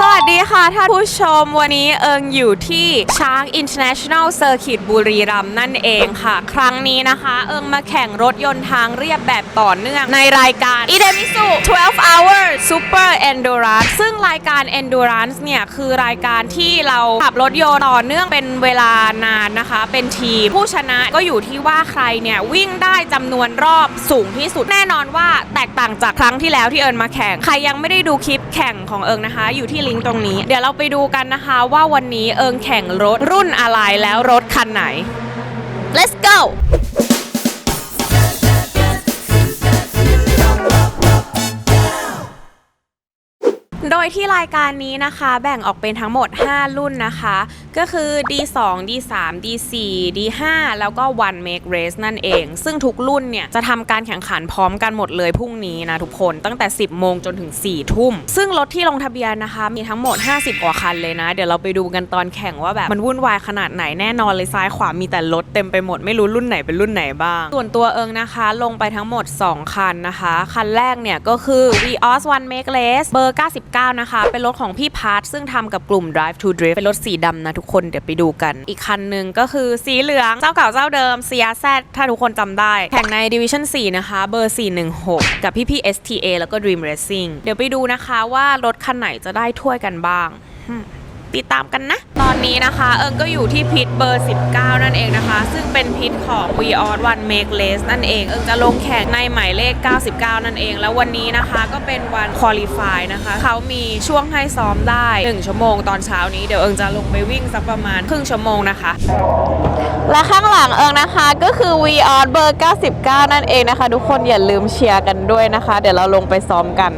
สวัส ดีค่ะท่านผู้ชมวันนี้เอิงอยู่ที่ช้าง International Circuit บุรีรัมย์นั่นเองค่ะ ครั้งนี้นะคะ เอิงมาแข่งรถยนต์ทางเรียบแบบต่อเนื่องในรายการ i d e m i s u 12 Hour Super Endurance ซึ่งรายการ Endurance เนี่ย คือรายการที่เราขับรถยนต์ต่อเนื่องเป็นเวลานานนะคะ เป็นทีมผู้ชนะก็อยู่ที่ว่าใครเนี่ย วิ่งได้จำนวนรอบสูงที่สุดแน่นอนว่าแตกต่างจากครั้งที่แล้วที่เอิญมาแข่งใครยังไม่ได้ดูคลิปแข่งของเอิงนะคะ อยู่ที่ลิงก์ตรงนี้ เดี๋ยวเราไปดูกันนะคะว่าวันนี้เอิงแข่งรถรุ่นอะไรแล้วรถคันไหน let's go โดยที่รายการนี้นะคะแบ่งออกเป็นทั้งหมด 5 รุ่นนะคะ ก็คือ D2 D3 D4 D5 แล้วก็ One Make Race นั่นเอง ซึ่งทุกรุ่นเนี่ย จะทำการแข่งขันพร้อมกันหมดเลยพรุ่งนี้นะทุกคนตั้งแต่ 10 โมงจนถึง 4 ทุ่ม ซึ่งรถที่ลงทะเบียนนะคะ มีทั้งหมด 50 กว่าคันเลยนะ เดี๋ยวเราไปดูกันตอนแข่งว่าแบบมันวุ่นวายขนาดไหนแน่นอนเลยซ้ายขวามีแต่รถเต็มไปหมดไม่รู้รุ่นไหนเป็นรุ่นไหนบ้าง ส่วนตัวเอิงนะคะลงไปทั้งหมด 2 คันนะคะ คันแรกเนี่ยก็คือ Vios One Make Race เบอร์ 99นะคะ เป็นรถของพี่พาร์ทซึ่งทำกับกลุ่ม Drive to Drift เป็นรถสีดำนะทุกคนเดี๋ยวไปดูกัน อีกคันหนึ่งก็คือสีเหลือง เจ้าเก่าเจ้าเดิม CRZ ถ้าทุกคนจำได้ แข่งใน Division 4 นะคะ เบอร์ 416 กับพี่พี่ STA แล้วก็ Dream Racing เดี๋ยวไปดูนะคะว่ารถคันไหนจะได้ถ้วยกันบ้าง Hmm. ติดตามกันนะ ตอนนี้นะคะ เอิงก็อยู่ที่พิทเบอร์ 19 นั่นเองนะคะ ซึ่งเป็นพิทของ v o s One Make Race นั่นเอง เอิงจะลงแข่งในหมายเลข 99 นั่นเอง แล้ววันนี้นะคะก็เป็นวัน Qualify นะคะ เขามีช่วงให้ซ้อมได้ 1 ชั่วโมงตอนเช้านี้ เดี๋ยวเอิงจะลงไปวิ่งสักประมาณครึ่งชั่วโมงนะคะ และข้างหลังเอิงนะคะก็คือ v o s เบอร์ 99 นั่นเองนะคะ ทุกคนอย่าลืมเชียร์กันด้วยนะคะ เดี๋ยวเราลงไปซ้อมกัน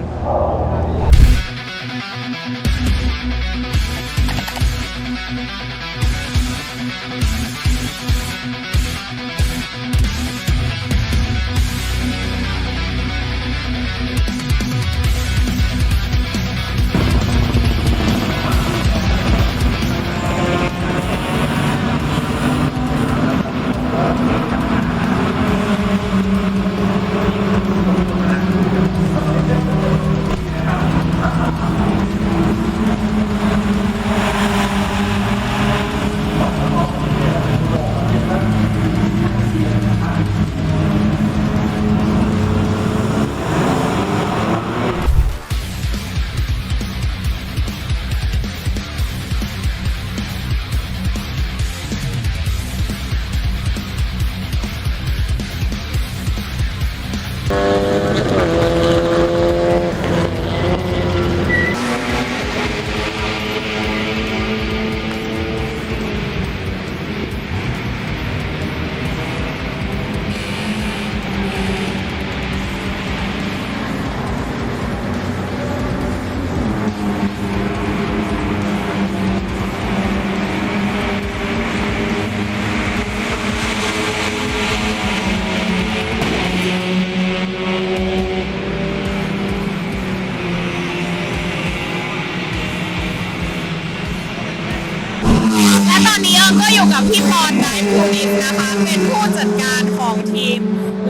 อยู่กับพี่ปอนนายภูมินะคะ เป็นผู้จัดการของทีม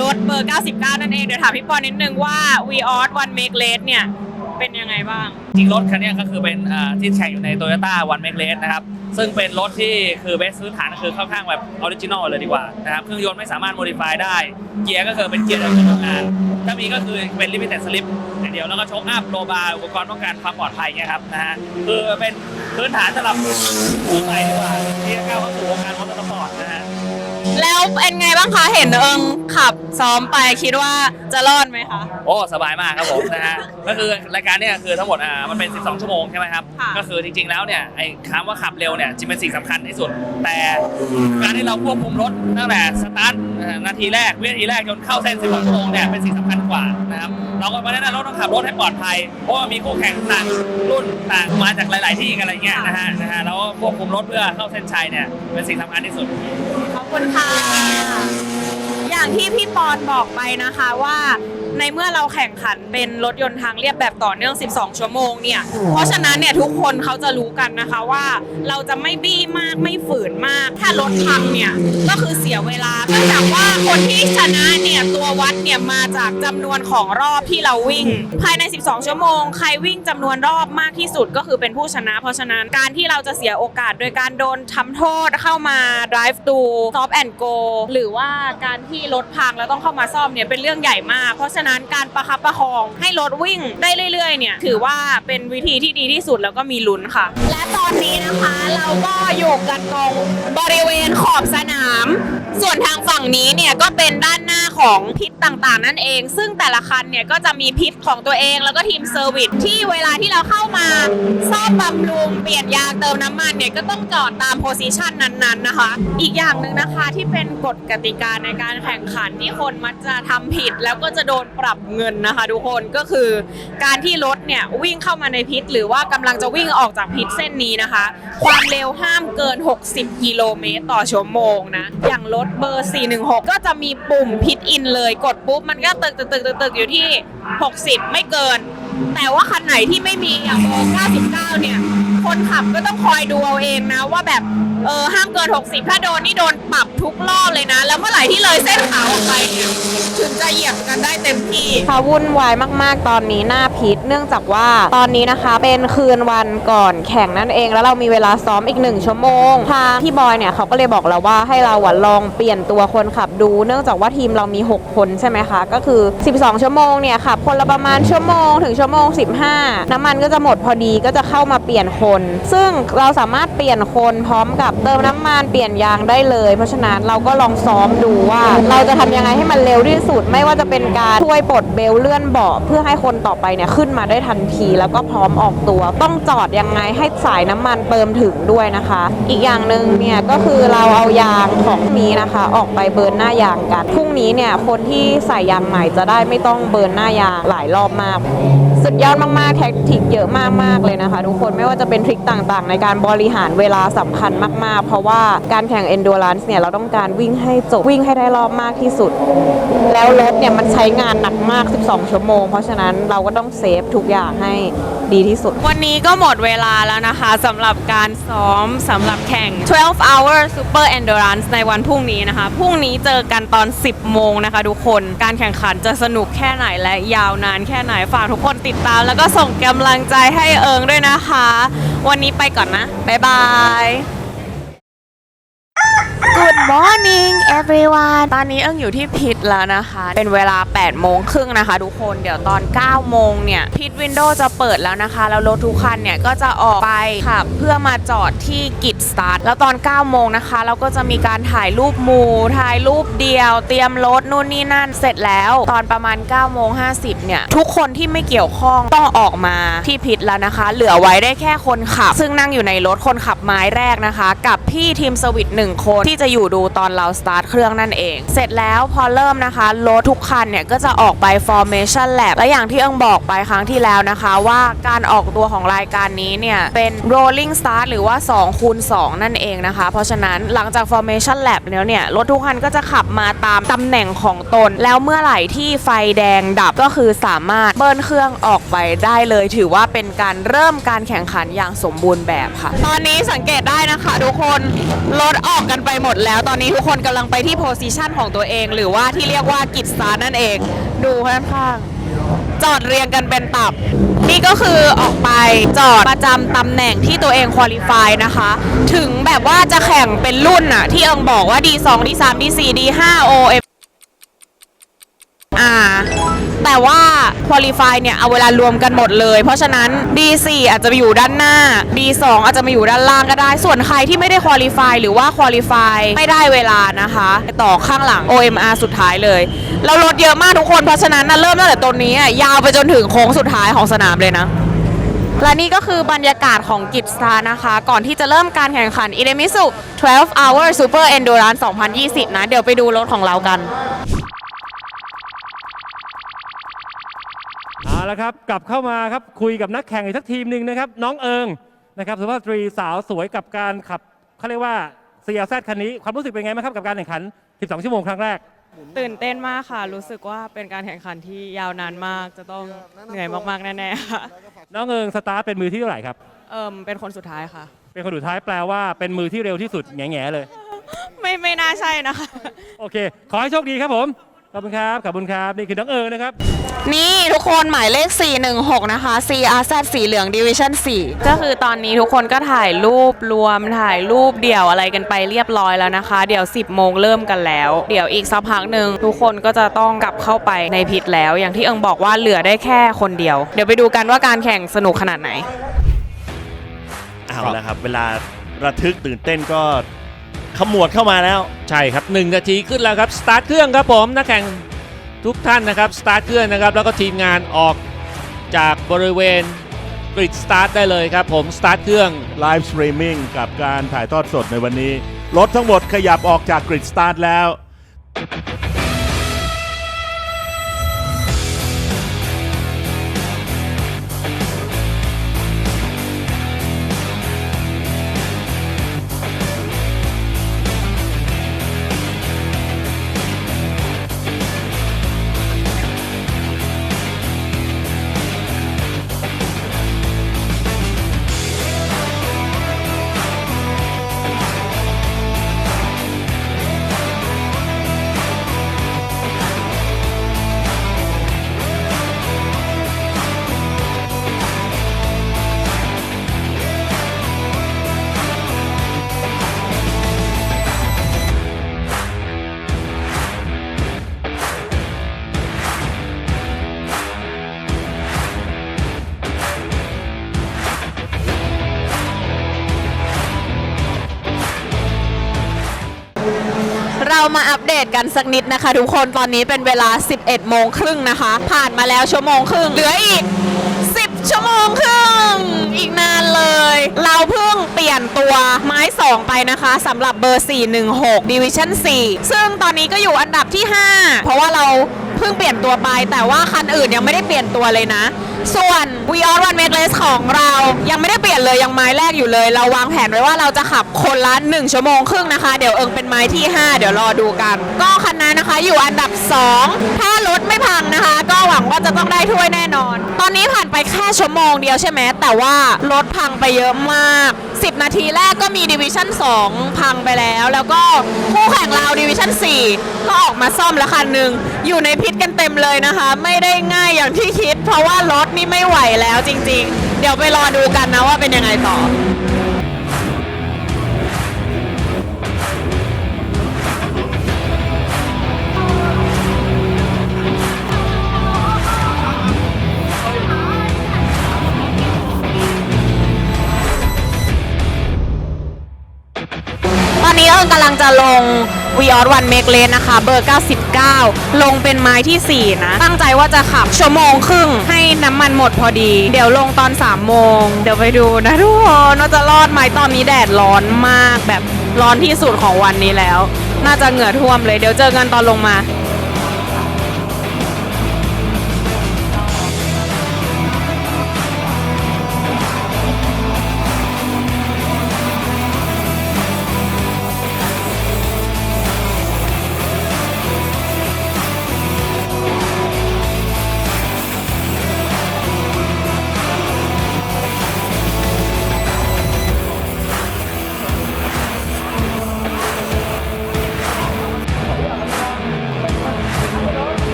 รถเบอร์ 99 นั่นเอง เดี๋ยวถามพี่ปอนนิดนึงว่า We are One Make Late เนี่ย เป็นยังไงบ้าง จริงรถคันนี้ก็คือเป็นที่แข่งอยู่ใน Toyota One Make Race นะครับ ซึ่งเป็นรถที่คือเบสพื้นฐานก็คือค่อนข้างแบบออริจินอลเลยดีกว่านะครับ เครื่องยนต์ไม่สามารถโมดิฟายได้ เกียร์ก็คือเป็นเกียร์แบบทำงาน ถ้ามีก็คือเป็นลิมิเต็ดสลิปอย่างเดียว แล้วก็โชคอัพโลบาร์อุปกรณ์ป้องกันความปลอดภัยเงี้ยครับนะฮะ คือเป็นพื้นฐานสำหรับผู้ใหม่ดีกว่าที่จะก้าวเข้าสู่วงการร์สปอร์ตนะฮะ แล้วเป็นไงบ้างคะเห็นเอิงขับซ้อมไปคิดว่าจะรอดไหมคะ โอ้สบายมากครับผมนะฮะก็คือรายการเนี่ยคือทั้งหมดอ่ามันเป็น 12 ชั่วโมงใช่ไหมครับ ค่ะ ก็คือจริงๆแล้วเนี่ยไอ้คำว่าขับเร็วเนี่ยจริงเป็นสิ่งสำคัญที่สุด แต่การที่เราควบคุมรถตั้งแต่สตาร์ทเอ่อนาทีแรกวินาทีแรกจนเข้าเส้น 12 ชั่วโมงเนี่ยเป็นสิ่งสำคัญกว่านะครับเราก็เพราะฉะนั้นเราต้องขับรถให้ปลอดภัยเพราะว่ามีคู่แข่งต่างรุ่นต่างมาจากหลาย ๆ ที่กันอะไรเงี้ยนะฮะนะฮะเราก็ควบคุมรถเพื่อเข้าเส้นชัยเนี่ยเป็นสิ่งสำคัญที่สุด ขอบคุณค่ะอย่างที่พี่ปอนบอกไปนะคะว่า ในเมื่อเราแข่งขันเป็นรถยนต์ทางเรียบแบบต่อเนื่อง 12 ชั่วโมงเนี่ย เพราะฉะนั้นเนี่ยทุกคนเขาจะรู้กันนะคะว่า เราจะไม่บี้มากไม่ฝืนมาก ถ้ารถพังเนี่ยก็คือเสียเวลาเนื่องจากว่าคนที่ชนะเนี่ยตัววัดเนี่ยมาจากจำนวนของรอบที่เราวิ่ง ภายใน 12 ชั่วโมง ใครวิ่งจำนวนรอบมากที่สุดก็คือเป็นผู้ชนะ เพราะฉะนั้นการที่เราจะเสียโอกาสโดยการโดนทำโทษเข้ามา drive to stop and go หรือว่าการที่รถพังแล้วต้องเข้ามาซ่อมเนี่ยเป็นเรื่องใหญ่มากเพราะฉะนั้นการประคับประคองให้รถวิ่งได้เรื่อยๆเนี่ยถือว่าเป็นวิธีที่ดีที่สุดแล้วก็มีลุ้นค่ะ และตอนนี้นะคะเราก็อยู่กันตรงบริเวณขอบสนาม ส่วนทางฝั่งนี้เนี่ยก็เป็นด้าน ของพิษต่างๆ นั่นเอง ซึ่งแต่ละคันเนี่ยก็จะมีพิษของตัวเองแล้วก็ทีมเซอร์วิสที่เวลาที่เราเข้ามาซ่อมบำรุงเปลี่ยนยางเติมน้ำมันเนี่ยก็ต้องจอดตามโพซิชันนั้นๆนะคะ อีกอย่างหนึ่งนะคะที่เป็นกฎกติกาในการแข่งขันที่คนมักจะทำผิดแล้วก็จะโดนปรับเงินนะคะ ทุกคนก็คือการที่รถเนี่ยวิ่งเข้ามาในพิษหรือว่ากำลังจะวิ่งออกจากพิษเส้นนี้นะคะ ความเร็วห้ามเกิน 60 กิโลเมตรต่อชั่วโมงนะ อย่างรถเบอร์ 416 ก็จะมีปุ่มพิษอินเลยกดปุ๊บมันก็ตึกตึกตึกตึกตึกอยู่ที่ 60 ไม่เกิน แต่ว่าคันไหนที่ไม่มีอย่างเบอร์99 เนี่ย คนขับก็ต้องคอยดูเอาเองนะว่าแบบ เออห้ามเกิน 60 ถ้าโดนนี่โดนปรับทุกรอบเลยนะ แล้วเมื่อไหร่ที่เลยเส้นขาวออกไปเนี่ยถึงจะเหยียบกันได้เต็มที่ค่ะวุ่นวายมากๆ ตอนนี้หน้าพิษเนื่องจากว่าตอนนี้นะคะเป็นคืนวันก่อนแข่งนั่นเอง แล้วเรามีเวลาซ้อมอีกหนึ่งชั่วโมงทางพี่บอยเนี่ยเขาก็เลยบอกเราว่าให้เราอะลองเปลี่ยนตัวคนขับดู เนื่องจากว่าทีมเรามี 6 คนใช่ไหมคะก็คือ 12 ชั่วโมงเนี่ยขับคนละประมาณชั่วโมงถึงชั่วโมง 15 น้ำมันก็จะหมดพอดีก็จะเข้ามาเปลี่ยนคน ซึ่งเราสามารถเปลี่ยนคนพร้อมกับเติมน้ำมันเปลี่ยนยางได้เลย เพราะฉะนั้นเราก็ลองซ้อมดูว่า เราจะทำยังไงให้มันเร็วที่สุด ไม่ว่าจะเป็นการช่วยปลดเบลเลื่อนเบาะเพื่อให้คนต่อไปเนี่ยขึ้นมาได้ทันที แล้วก็พร้อมออกตัว ต้องจอดยังไงให้สายน้ำมันเติมถึงด้วยนะคะ อีกอย่างหนึ่งเนี่ยก็คือเราเอายางของนี้นะคะ ออกไปเบิร์นหน้ายางกันพรุ่งนี้เนี่ยคนที่ใส่ยางใหม่จะได้ไม่ต้องเบิร์นหน้ายางหลายรอบมาก สุดยอดมากๆ แท็กติกเยอะมากๆเลยนะคะ ทุกคนไม่ว่าจะเป็นทริคต่างๆ ในการบริหารเวลาสำคัญมากๆ เพราะว่าการแข่ง endurance เนี่ยเราต้องการวิ่งให้จบวิ่งให้ได้รอบมากที่สุด แล้วรถเนี่ยมันใช้งานหนักมาก 12 ชั่วโมง เพราะฉะนั้นเราก็ต้องเซฟทุกอย่างให้ดีที่สุด วันนี้ก็หมดเวลาแล้วนะคะสำหรับการซ้อมสำหรับแข่ง 12 hour super endurance ในวันพรุ่งนี้นะคะ พรุ่งนี้เจอกันตอน 10 โมงนะคะ ทุกคน การแข่งขันจะสนุกแค่ไหนและยาวนานแค่ไหน ฝากทุกคนติดตาม แล้วก็ส่งกำลังใจให้เอิงด้วยนะคะ วันนี้ไปก่อนนะ บ๊ายบาย Good morning everyone ตอนนี้เอิงอยู่ที่พิทแล้วนะคะ เป็นเวลา 8 โมงครึ่งนะคะ ทุกคน เดี๋ยวตอน 9 โมงเนี่ย พิทวินโดว์จะเปิดแล้วนะคะ แล้วรถทุกคันเนี่ย ก็จะออกไปขับเพื่อมาจอดที่กิจสตาร์ท แล้วตอน 9 โมงนะคะ เราก็จะมีการถ่ายรูปหมู่ถ่ายรูปเดียว เตรียมรถนู่นนี่นั่น เสร็จแล้ว ตอนประมาณ 9 โมง 50 เนี่ย ทุกคนที่ไม่เกี่ยวข้องต้องออกมาที่พิทแล้วนะคะ เหลือไว้ได้แค่คนขับ ซึ่งนั่งอยู่ในรถคนขับไม้แรกนะคะ กับพี่ทีมสวิตหนึ่งคนที่จะอยู่ดูตอนเราสตาร์ทเครื่องนั่นเอง เสร็จแล้วพอเริ่มนะคะรถทุกคันเนี่ยก็จะออกไป formation lap และอย่างที่เอิงบอกไปครั้งที่แล้วนะคะ ว่าการออกตัวของรายการนี้เนี่ยเป็น rolling start หรือว่า2คูณ2นั่นเองนะคะ เพราะฉะนั้นหลังจาก formation lap แล้วเนี่ยรถทุกคันก็จะขับมาตามตำแหน่งของตน แล้วเมื่อไหร่ที่ไฟแดงดับก็คือสามารถเบิ้ลเครื่องออกไปได้เลย ถือว่าเป็นการเริ่มการแข่งขันอย่างสมบูรณ์แบบค่ะ ตอนนี้สังเกตได้นะคะ ทุกคนรถออกกันไปหมดแล้วตอนนี้ทุกคนกำลังไปที่โพซิชันของตัวเอง หรือว่าที่เรียกว่ากิจสตาร์นั่นเอง ดูข้างๆจอดเรียงกันเป็นตับ นี่ก็คือออกไปจอดประจำตำแหน่งที่ตัวเองคุริฟายนะคะ ถึงแบบว่าจะแข่งเป็นรุ่นอะที่เอิงบอกว่า D2 D3 D4 D5 OF อ่า แต่ว่าคุริฟายเนี่ยเอาเวลารวมกันหมดเลย เพราะฉะนั้น D4 อาจจะไปอยู่ด้านหน้า D2 อาจจะมาอยู่ด้านล่างก็ได้ ส่วนใครที่ไม่ได้คุริฟายหรือว่าคุริฟายไม่ได้เวลานะคะไปต่อข้างหลัง OMR สุดท้ายเลยแล้วรถเยอะมากทุกคนเพราะฉะนั้นนะเริ่มตั้งแต่ตรงนี้ยาวไปจนถึงโค้งสุดท้ายของสนามเลยนะและนี่ก็คือบรรยากาศของกิจสตานะคะ ก่อนที่จะเริ่มการแข่งขัน i d e m i s u 12 Hour Super Endurance 2020 นะ เดี๋ยวไปดูรถของเรากัน เอาละครับกลับเข้ามาครับคุยกับนักแข่งอีกสักทีมหนึ่งนะครับ น้องเอิงนะครับสุภาพสตรีสาวสวยกับการขับเขาเรียกว่า CLZ คันนี้ความรู้สึกเป็นไงบ้างครับกับการแข่งขัน 12 ชั่วโมงครั้งแรก ตื่นเต้นมากค่ะ รู้สึกว่าเป็นการแข่งขันที่ยาวนานมาก จะต้องเหนื่อยมากๆแน่ๆค่ะน้องเอิงสตาร์ทเป็นมือที่เท่าไหร่ครับ เอิมเป็นคนสุดท้ายค่ะ เป็นคนสุดท้ายแปลว่าเป็นมือที่เร็วที่สุดแง่ๆเลย ไม่ไม่น่าใช่นะคะ โอเค ขอให้โชคดีครับผม ขอบคุณครับ ขอบคุณครับ นี่คือน้องเอิงนะครับ นี่ทุกคนหมายเลข 416 นะคะ CRZ สีเหลือง Division 4 ก็คือตอนนี้ทุกคนก็ถ่ายรูปรวมถ่ายรูปเดี่ยวอะไรกันไปเรียบร้อยแล้วนะคะ เดี๋ยว 10 โมงเริ่มกันแล้ว เดี๋ยวอีกสักพักหนึ่งทุกคนก็จะต้องกลับเข้าไปในพิษแล้ว อย่างที่เอิงบอกว่าเหลือได้แค่คนเดียว เดี๋ยวไปดูกันว่าการแข่งสนุกขนาดไหน เอาละครับ เวลาระทึกตื่นเต้นก็ ขมวดเข้ามาแล้ว ใช่ครับ1นาทีขึ้นแล้วครับสตาร์ทเครื่องครับผมนักแข่งทุกท่านนะครับสตาร์ทเครื่องนะครับแล้วก็ทีมงานออกจากบริเวณกริดสตาร์ทได้เลยครับผมสตาร์ทเครื่องไลฟ์สตรีมมิ่งกับการถ่ายทอดสดในวันนี้ รถทั้งหมดขยับออกจากกริดสตาร์ทแล้ว มาอัปเดตกันสักนิดนะคะ ทุกคนตอนนี้เป็นเวลา 11 โมงครึ่งนะคะ ผ่านมาแล้วชั่วโมงครึ่งเหลืออีก 10 ชั่วโมงครึ่งอีกนานเลย เราเพิ่งเปลี่ยนตัวไม้ 2 ไปนะคะสำหรับเบอร์ 416 Division 4 ซึ่งตอนนี้ก็อยู่อันดับที่ 5 เพราะว่าเราเพิ่งเปลี่ยนตัวไปแต่ว่าคันอื่นยังไม่ได้เปลี่ยนตัวเลยนะ ส่วน w e on One Make Race ของเรายังไม่ได้เปลี่ยนเลยยังไม้แรกอยู่เลย เราวางแผนไว้ว่าเราจะขับคนละ1ชั่วโมงครึ่งนะคะ เดี๋ยวเอิงเป็นไม้ที่ 5 เดี๋ยวรอดูกัน ก็คันนั้นนะคะอยู่อันดับ 2 ถ้ารถไม่พังนะคะ ก็หวังว่าจะต้องได้ถ้วยแน่นอน ตอนนี้ผ่านไปแค่ชั่วโมงเดียวใช่ไหมแต่ว่ารถพังไปเยอะมาก 10 นาทีแรกก็มีดิวิชั่น2 พังไปแล้ว แล้วก็คู่แข่งเราดิวิชั่น4ก็ออกมาซ่อมแล้วคันหนึ่งอยู่ในพิษกันเต็มเลยนะคะ ไม่ได้ง่ายอย่างที่คิด เพราะว่ารถนี่ไม่ไหวแล้วจริง ๆ เดี๋ยวไปรอดูกันนะว่าเป็นยังไงต่อตอนนี้เอิงกำลังจะลง วีออสวันเมกเลนนะคะ เบอร์ 99 ลงเป็นไม้ที่ 4 นะ ตั้งใจว่าจะขับชั่วโมงครึ่งให้น้ำมันหมดพอดี เดี๋ยวลงตอน 3 โมง เดี๋ยวไปดูนะทุกคนว่าจะรอดไหมตอนนี้แดดร้อนมากแบบร้อนที่สุดของวันนี้แล้ว น่าจะเหงื่อท่วมเลย เดี๋ยวเจอกันตอนลงมา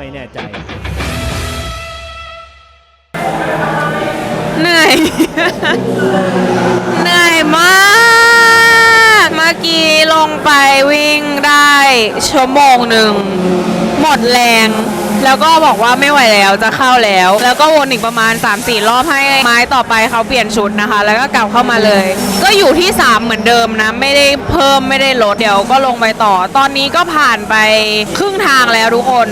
ไม่แน่ใจ เหนื่อย เหนื่อยมาก เมื่อกี้ลงไปวิ่งได้ชั่วโมงหนึ่ง หมดแรง แล้วก็บอกว่าไม่ไหวแล้วจะเข้าแล้ว แล้วก็วนอีกประมาณ 3-4 รอบให้ไม้ต่อไปเขาเปลี่ยนชุดนะคะ แล้วก็กลับเข้ามาเลย ก็อยู่ที่ 3 เหมือนเดิมนะ ไม่ได้เพิ่มไม่ได้ลดเดี๋ยวก็ลงไปต่อ ตอนนี้ก็ผ่านไปครึ่งทางแล้วทุกคน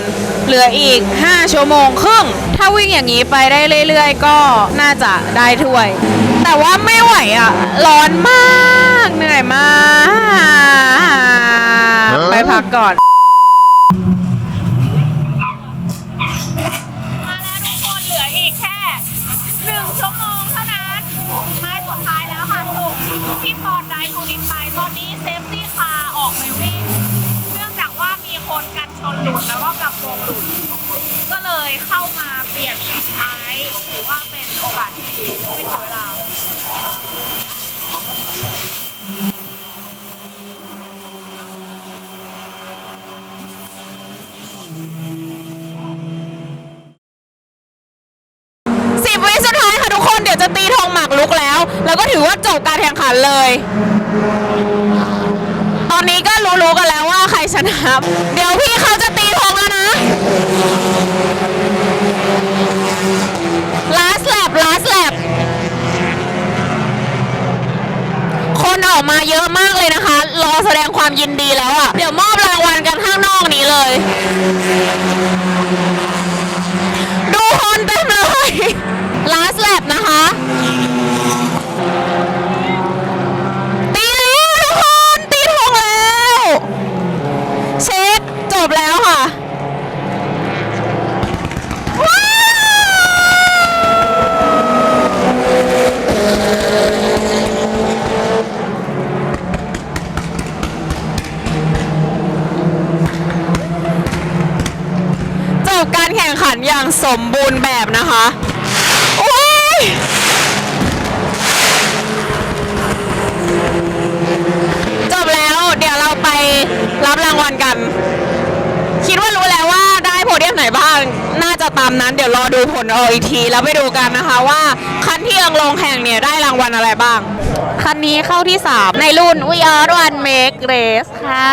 เหลืออีก 5 ชั่วโมงครึ่ง ถ้าวิ่งอย่างนี้ไปได้เรื่อยๆ ก็น่าจะได้ถ้วย แต่ว่าไม่ไหวอะ ร้อนมากเหนื่อยมาก ไปพักก่อนมาแล้วทุกคนเหลืออีกแค่หนึ่งชั่วโมงเท่านั้นไม้สุดท้ายแล้วค่ะส่งที่ปอนไดทูนินไปตอนนี้เซฟตี้คาร์ออกไปวิ่งเนื่องจากว่ามีคนกันชนหลุดแล้วก็กระโปรงหลุด ก็ เลยเข้ามาเปลี่ยนไม้ถือว่าเป็นโอกาสที่ดีไม่เสียเวลาสิบวิสุดท้ายค่ะทุกคนเดี๋ยวจะตีธงหมากลุกแล้ว แล้วก็ถือว่าจบการแข่งขันเลย ตอนนี้ก็รู้ๆกันแล้วว่าใครชนะ เดี๋ยวพี่เขาจะตีธงแล้วนะ ออกมาเยอะมากเลยนะคะ รอแสดงความยินดีแล้วอะ่ะ เดี๋ยวมอบรางวัลกันข้างนอกนี้เลย ดูคนเต็มเลย last lap นะคะ ตีแล้วทุกคน ตีธงแล้ว เช็ค จบแล้วค่ะ ว้าวจบการแข่งขันอย่างสมบูรณ์แบบนะคะโอ้ยจบแล้ว เดี๋ยวเราไปรับรางวัลกัน คิดว่ารู้แล้วว่าได้โพเดียมไหนบ้าง น่าจะตามนั้น เดี๋ยวรอดู ผลเอาอีกทีแล้วไปดูกันนะคะว่าคันที่เอิงลงแข่งเนี่ยได้รางวัลอะไรบ้าง คันนี้เข้าที่ 3 ในรุ่น We Are One Make Race ค่ะ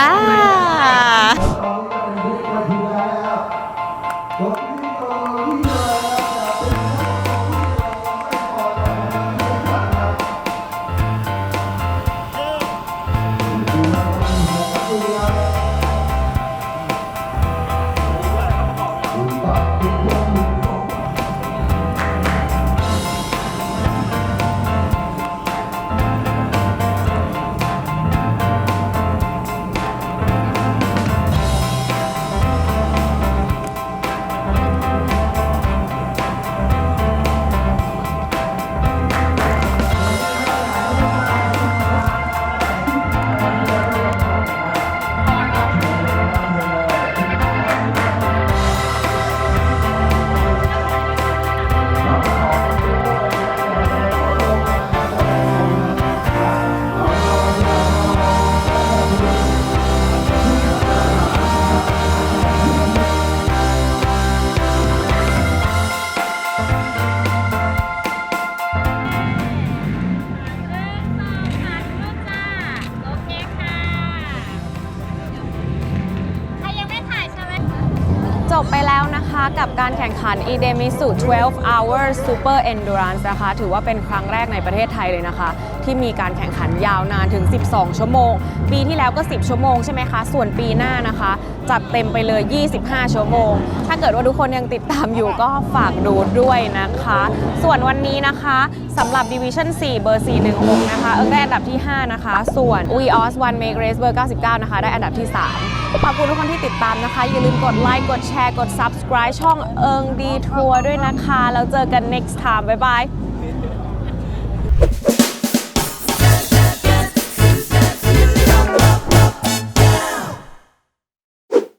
น e d e m i s u 12 Hours Super Endurance นะคะ ถือว่าเป็นครั้งแรกในประเทศไทยเลยนะคะ ที่มีการแข่งขันยาวนานถึง 12 ชั่วโมง ปีที่แล้วก็ 10 ชั่วโมงใช่ไหมคะ ส่วนปีหน้านะคะ จัดเต็มไปเลย 25 ชั่วโมง ถ้าเกิดว่าทุกคนยังติดตามอยู่ก็ฝากดูด้วยนะคะ ส่วนวันนี้นะคะสำหรับ Division 4 เบอร์ 416 นะคะ เอิงได้อันดับที่ 5 นะคะ ส่วน We Os One Make Race เบอร์ 99 นะคะ ได้อันดับที่ 3ขอบคุณทุกคนที่ติดตามนะคะ อย่าลืมกดไลค์ กดแชร์ กด subscribe ช่องเอิงดีทัวร์ด้วยนะคะ แล้วเจอกัน next time บ๊ายบาย